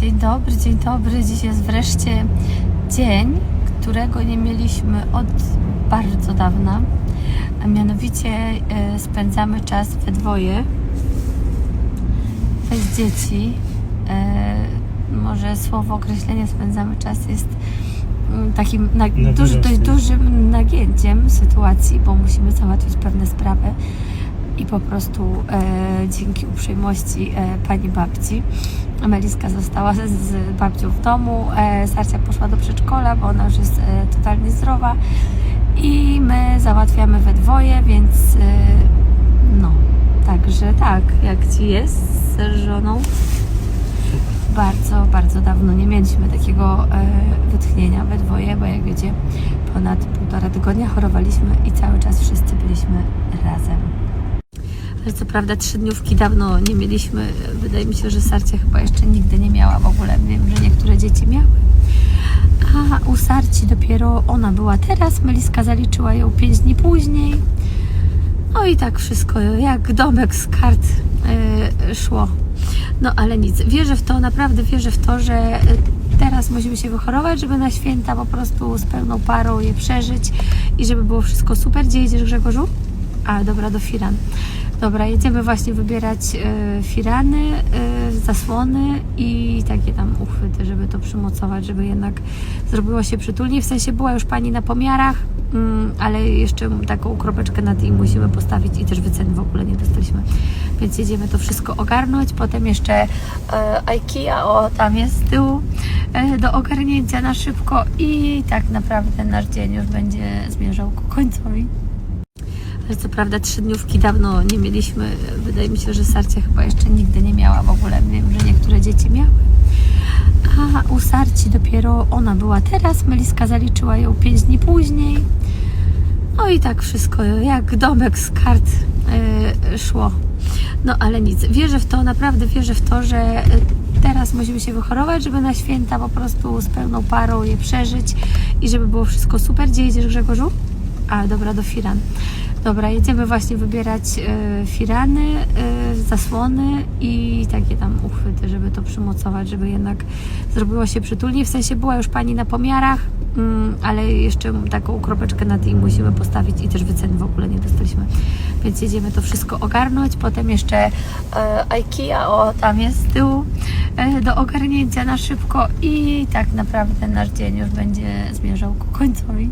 Dzień dobry, dzień dobry. Dziś jest wreszcie dzień, którego nie mieliśmy od bardzo dawna. A mianowicie e, spędzamy czas we dwoje, bez dzieci. E, może słowo określenie spędzamy czas jest mm, takim na, duży, dość dużym nagięciem sytuacji, bo musimy załatwić pewne sprawy i po prostu e, dzięki uprzejmości e, pani babci Meliska została z, z babcią w domu, e, Sarcia poszła do przedszkola, bo ona już jest e, totalnie zdrowa i my załatwiamy we dwoje, więc e, no, także tak, jak Ci jest z żoną? Bardzo, bardzo dawno nie mieliśmy takiego e, wytchnienia we dwoje, bo jak wiecie, ponad półtora tygodnia chorowaliśmy i cały czas wszyscy byliśmy. Co prawda trzy dniówki dawno nie mieliśmy. Wydaje mi się, że Sarcia chyba jeszcze nigdy nie miała w ogóle. Wiem, że niektóre dzieci miały. A u Sarci dopiero ona była teraz. Meliska zaliczyła ją pięć dni później. No i tak wszystko jak domek z kart yy, szło. No ale nic. Wierzę w to, naprawdę wierzę w to, że y, teraz musimy się wychorować, żeby na święta po prostu z pełną parą je przeżyć i żeby było wszystko super. Gdzie jedziesz Grzegorzu? A, dobra, do Firan. Dobra, jedziemy właśnie wybierać e, firany, e, zasłony i takie tam uchwyty, żeby to przymocować, żeby jednak zrobiło się przytulnie. W sensie była już pani na pomiarach, mm, ale jeszcze taką kropeczkę nad i musimy postawić i też wyceny w ogóle nie dostaliśmy. Więc jedziemy to wszystko ogarnąć. Potem jeszcze e, IKEA, o tam jest z tyłu, e, do ogarnięcia na szybko i tak naprawdę nasz dzień już będzie zmierzał ku końcowi. Co prawda trzy dniówki dawno nie mieliśmy. Wydaje mi się, że Sarcia chyba jeszcze nigdy nie miała w ogóle. Wiem, że niektóre dzieci miały. A u Sarci dopiero ona była teraz. Meliska zaliczyła ją pięć dni później. No i tak wszystko jak domek z kart yy, szło. No ale nic. Wierzę w to, naprawdę wierzę w to, że y, teraz musimy się wychorować, żeby na święta po prostu z pełną parą je przeżyć i żeby było wszystko super. Gdzie jedziesz Grzegorzu? A, dobra, do Firan. Dobra, jedziemy właśnie wybierać e, firany, e, zasłony i takie tam uchwyty, żeby to przymocować, żeby jednak zrobiło się przytulnie. W sensie była już pani na pomiarach, mm, ale jeszcze taką kropeczkę nad i musimy postawić i też wyceny w ogóle nie dostaliśmy. Więc jedziemy to wszystko ogarnąć. Potem jeszcze e, IKEA, o tam jest z tyłu, e, do ogarnięcia na szybko i tak naprawdę nasz dzień już będzie zmierzał ku końcowi.